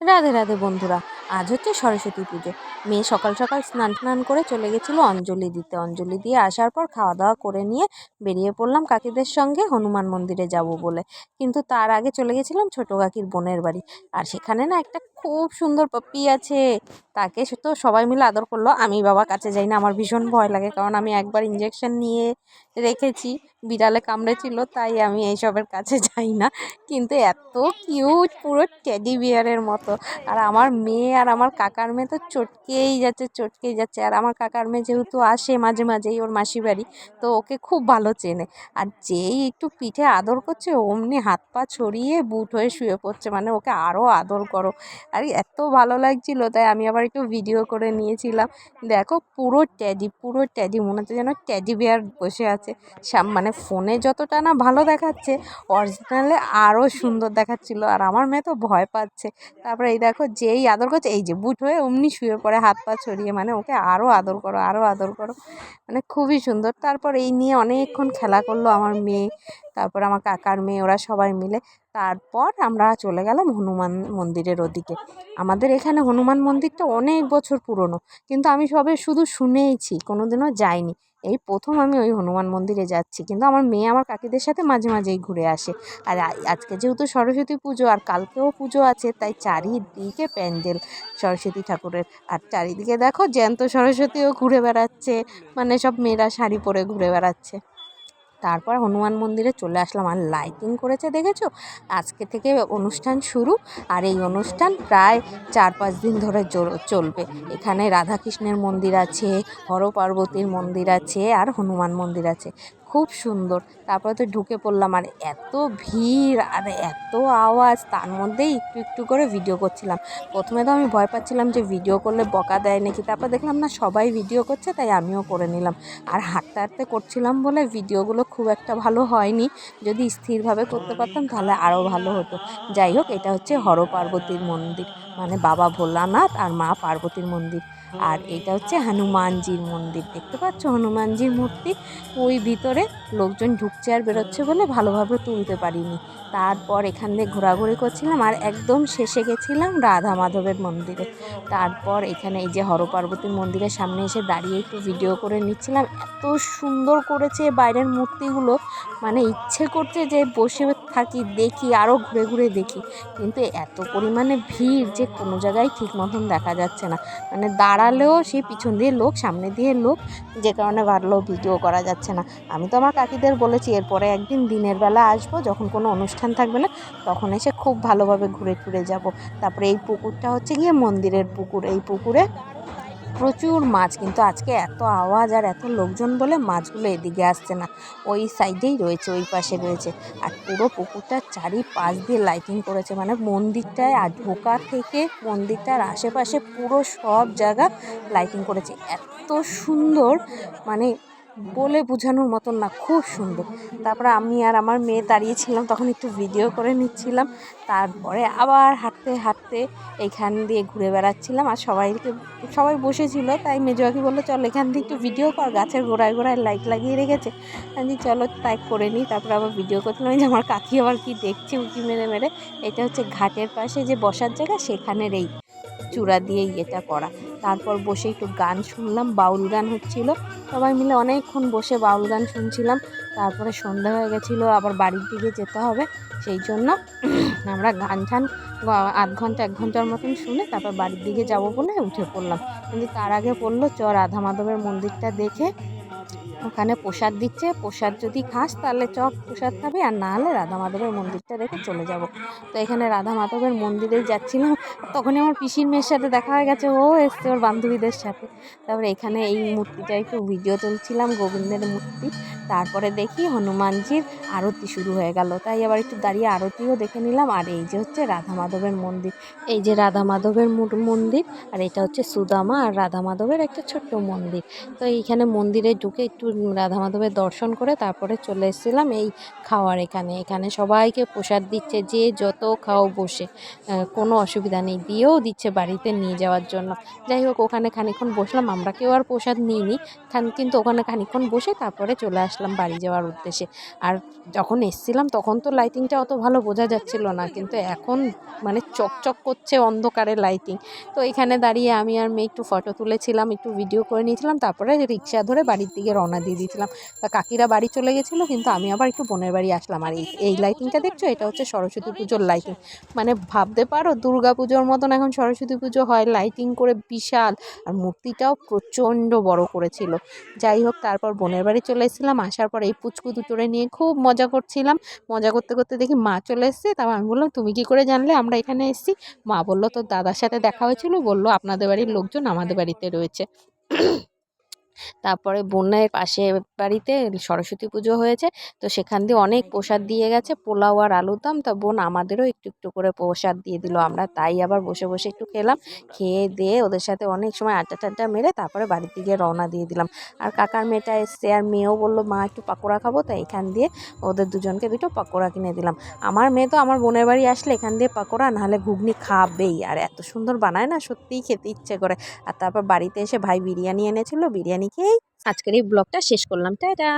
রাধে রাধে বন্ধুরা, আজ হচ্ছে সরস্বতী পুজো। মেয়ে সকাল সকাল স্নান টান করে চলে গেছিল অঞ্জলি দিতে। অঞ্জলি দিয়ে আসার পর খাওয়া দাওয়া করে নিয়ে বেরিয়ে পড়লাম কাকিদের সঙ্গে হনুমান মন্দিরে যাব বলে। কিন্তু তার আগে চলে গেছিলাম ছোটো কাকির বোনের বাড়ি। আর সেখানে না একটা খুব সুন্দর পাপ্পি আছে। তাকে সে তো সবাই মিলে আদর করল। আমি বাবা কাছে যাই না, আমার ভীষণ ভয় লাগে। কারণ আমি একবার ইঞ্জেকশন নিয়ে রেখেছি, বিড়ালে কামড়েছিল, তাই আমি এইসবের কাছে যাই না। কিন্তু এত কিউট পুরো টেডি বিয়ারের মতো। আর আমার মেয়ে আর আমার কাকার মেয়ে তো চটকেই যাচ্ছে চটকেই যাচ্ছে। আর আমার কাকার মেয়ে যেহেতু আসে মাঝে মাঝেই ওর মাসি বাড়ি, তো ওকে খুব ভালো চেনে। আর যেই একটু পিঠে আদর করছে, অমনি হাত পা ছড়িয়ে বুট হয়ে শুয়ে পড়ছে। মানে ওকে আরও আদর করো। আর এত ভালো লাগছিল, তাই আমি আবার একটু ভিডিও করে নিয়েছিলাম। দেখো পুরো ট্যাডি পুরো ট্যাডি মনে হচ্ছে যেন ট্যাডি বিয়ার বসে আছে। সাম মানে ফোনে যতটা না ভালো দেখাচ্ছে অরিজিনালে আরও সুন্দর দেখাচ্ছিল, আর আমার মেয়ে তো ভয় পাচ্ছে। তারপরে এই দেখো যেই আদর করছে, এই যে বুট হয়ে অমনি শুয়ে পড়ে, হাত পা ছড়িয়ে মানে ওকে আরও আদর করো আরও আদর করো। মানে খুবই সুন্দর। তারপর এই নিয়ে অনেকক্ষণ খেলা করল আমার মেয়ে। তারপর আমার কাকার মেয়ে, ওরা সবাই মিলে। তারপর আমরা চলে গেলাম হনুমান মন্দিরের ওদিকে। আমাদের এখানে হনুমান মন্দিরটা অনেক বছর পুরনো, কিন্তু আমি সবে শুধু শুনেইছি কোনো দিনও যাইনি। এই প্রথম আমি ওই হনুমান মন্দিরে যাচ্ছি, কিন্তু আমার মেয়ে আমার কাকিদের সাথে মাঝে মাঝেই ঘুরে আসে। আর আজকে যেহেতু সরস্বতী পুজো, আর কালকেও পুজো আছে, তাই চারিদিকে প্যান্ডেল সরস্বতী ঠাকুরের। আর চারিদিকে দেখো জ্যান্ত সরস্বতীও ঘুরে বেড়াচ্ছে মানে সব মেয়েরা শাড়ি পরে ঘুরে বেড়াচ্ছে। তারপর হনুমান মন্দিরে চলে আসলাম আর লাইটিং করেছে, দেখেছ? আজকে থেকে অনুষ্ঠান শুরু আর এই অনুষ্ঠান প্রায় চার পাঁচ দিন ধরে চলবে। এখানে রাধাকৃষ্ণের মন্দির আছে হর পার্বতীর মন্দির আছে আর হনুমান মন্দির আছে। খুব সুন্দর। তারপরে তো ঢুকে পড়লাম আর এত ভিড় আর এত আওয়াজ, তার মধ্যেই একটু একটু করে ভিডিও করছিলাম। প্রথমে তো আমি ভয় পাচ্ছিলাম যে ভিডিও করলে বকা দেয় নাকি, তারপর দেখলাম না সবাই ভিডিও করছে, তাই আমিও করে নিলাম। আর হাঁটতে হাঁটতে করছিলাম বলে ভিডিওগুলো খুব একটা ভালো হয়নি। যদি স্থিরভাবে করতে পারতাম তাহলে আরও ভালো হতো। যাই হোক, এটা হচ্ছে হর পার্বতীর মন্দির। মানে বাবা ভোলানাথ আর মা পার্বতীর মন্দির। আর এটা হচ্ছে হনুমানজির মন্দির। দেখতে পাচ্ছ হনুমানজির মূর্তি? ওই ভিতরে লোকজন ঢুকছে আর বেরোচ্ছে বলে ভালোভাবে তুলতে পারিনি। তারপর এখান দিয়ে ঘোরাঘুরি করছিলাম আর একদম শেষে গেছিলাম রাধা মাধবের মন্দিরে। তারপর এখানে এই যে হর পার্বতীর মন্দিরের সামনে এসে দাঁড়িয়ে একটু ভিডিও করে নিচ্ছিলাম। এত সুন্দর করেছে বাইরের মূর্তিগুলো। মানে ইচ্ছে করছে যে বসে থাকি, দেখি আরও ঘুরে ঘুরে দেখি। কিন্তু এত পরিমাণে ভিড় যে কোনো জায়গায় ঠিক মতন দেখা যাচ্ছে না। মানে দাঁড়ালেও সেই পিছন দিয়ে লোক, সামনে দিয়ে লোক, যে কারণে ভালো ভিডিও করা যাচ্ছে না। আমি তো আমার কাকিদের বলেছি, এরপরে একদিন দিনের বেলা আসব, যখন কোনো অনুষ্ঠান থাকবে না, তখন এসে খুব ভালোভাবে ঘুরে টুরে যাব। তারপরে এই পুকুরটা হচ্ছে গিয়ে মন্দিরের পুকুর। এই পুকুরে প্রচুর মাছ, কিন্তু আজকে এত আওয়াজ আর এত লোকজন বলে মাছগুলো এদিকে আসছে না। ওই সাইডেই রয়েছে, ওই পাশে রয়েছে। আর পুরো পুকুরটার চারিপাশ দিয়ে লাইটিং করেছে। মানে মন্দিরটায় আর ঢোকা থেকে মন্দিরটার আশেপাশে পুরো সব জায়গা লাইটিং করেছে। এত সুন্দর মানে বলে বোঝানোর মতন না, খুব সুন্দর। তারপরে আমি আর আমার মেয়ে দাঁড়িয়েছিলাম, তখন একটু ভিডিও করে নিচ্ছিলাম। তারপরে আবার হাঁটতে হাঁটতে এইখান দিয়ে ঘুরে বেড়াচ্ছিলাম আর সবাইকে, সবাই বসেছিল, তাই মেজোয়াকি বলল, চল এখান দিয়ে একটু ভিডিও কর, গাছের গোড়ায় গোড়ায় লাইট লাগিয়ে রেখেছে। আমি চলো তাই করে নিই তারপরে আবার ভিডিও করছিলাম যে আমার কাকি আবার কি দেখছে, উঁকি মেরে মেরে। এটা হচ্ছে ঘাটের পাশে যে বসার জায়গা, সেখানের এই চূড়া দিয়ে ইয়েটা করা। তারপর বসে একটু গান শুনলাম, বাউল গান হচ্ছিল। সবাই মিলে অনেকক্ষণ বসে বাউল গান শুনছিলাম। তারপরে সন্ধ্যা হয়ে গেছিল, আবার বাড়ির দিকে যেতে হবে। সেই জন্য আমরা গান টান আধ ঘণ্টা, এক ঘণ্টার মতন শুনে তারপর বাড়ির দিকে যাব বলে উঠে পড়লাম। কিন্তু তার আগে পড়ল চর রাধা মাধবের মন্দিরটা দেখে ওখানে প্রসাদ দিচ্ছে, প্রসাদ যদি খাস তাহলে চ প্রসাদ খাবি, আর না হলে রাধা মাধবের মন্দিরটা দেখে চলে যাব। তো এখানে রাধা মাধবের মন্দিরে যাচ্ছিলাম, তখনই আমার পিসির মেয়ের সাথে দেখা হয়ে গেছে, ও এসছে ওর বান্ধবীদের সাথে। তারপরে এখানে এই মূর্তিটা একটু ভিডিও তুলছিলাম, গোবিন্দের মূর্তি। তারপরে দেখি হনুমানজির আরতি শুরু হয়ে গেল, তাই আবার একটু দাঁড়িয়ে আরতিও দেখে নিলাম, আর এই যে হচ্ছে রাধা মাধবের মন্দির। এই যে রাধা মাধবের মন্দির, আর এটা হচ্ছে সুদামা আর রাধা মাধবের একটা ছোট্ট মন্দির। তো এইখানে মন্দিরে ঢুকে একটু রাধা মাধবের দর্শন করে তারপরে চলে এসেছিলাম এই খাওয়ার এখানে। এখানে সবাইকে প্রসাদ দিচ্ছে, যে যত খাও বসে। কোনো অসুবিধা নেই, দিয়েও দিচ্ছে বাড়িতে নিয়ে যাওয়ার জন্য। যাই হোক, ওখানে খানিক্ষণ বসলাম, আমরা কেউ আর প্রসাদ নিইনি। কিন্তু ওখানে খানিক্ষণ বসে তারপরে চলে আসলাম বাড়ি যাওয়ার উদ্দেশ্যে। আর যখন এসছিলাম, তখন তো লাইটিংটা অত ভালো বোঝা যাচ্ছিল না, কিন্তু এখন মানে চকচক করছে অন্ধকারে লাইটিং তো এখানে দাঁড়িয়ে আমি আর মেয়ে একটু ফটো তুলেছিলাম, একটু ভিডিও করে নিয়েছিলাম, তারপরে রিক্সা ধরে বাড়ির দিকে রওনা দিয়ে দিয়েছিলাম। তা কাকিরা বাড়ি চলে গেছিল, কিন্তু আমি আবার একটু বোনের বাড়ি আসলাম। আর এই এই লাইটিংটা দেখছ? এটা হচ্ছে সরস্বতী পুজোর লাইটিং মানে ভাবতে পারো, দুর্গা পুজোর মতন এখন সরস্বতী পুজো হয় লাইটিং করে বিশাল। আর মূর্তিটাও প্রচণ্ড বড় করেছিল। যাই হোক, তারপর বোনের বাড়ি চলে এসেছিলাম। আসার পর এই পুচকু দুটোরে নিয়ে খুব মজা করছিলাম। মজা করতে করতে দেখি মা চলে এসছে। তারপর আমি বললাম, তুমি কি করে জানলে? আমরা এখানে এসেছি। মা বলল, তোর দাদার সাথে দেখা হয়েছিল। বলল, আপনাদের বাড়ির লোকজন আমাদের বাড়িতে রয়েছে। তারপরে বোনের পাশে বাড়িতে সরস্বতী পুজো হয়েছে। তো সেখান দিয়ে অনেক প্রসাদ দিয়ে গেছে, পোলাও আর আলুর দম। তা বোন আমাদেরও একটু একটু করে প্রসাদ দিয়ে দিল। আমরা তাই আবার বসে বসে একটু খেলাম। খেয়ে দিয়ে ওদের সাথে অনেক সময় আড্ডা, টাড্ডা মেরে তারপরে বাড়ির দিকে রওনা দিয়ে দিলাম। আর কাকার মেয়েটা এসছে আর মেয়েও বলল, মা, একটু পাকোড়া খাব। তাই এখান দিয়ে ওদের দুজনকে দুটো পাকোড়া কিনে দিলাম। আমার মেয়ে তো আমার বোনের বাড়ি আসলে এখান দিয়ে পাকোড়া, নাহলে ঘুগনি খাবেই। আর এত সুন্দর বানায় না, সত্যিই খেতে ইচ্ছে করে। আর তারপর বাড়িতে এসে ভাই বিরিয়ানি এনেছিল। বিরিয়ানি খেয়েই আজকের এই ব্লগটা শেষ করলাম। টাটা!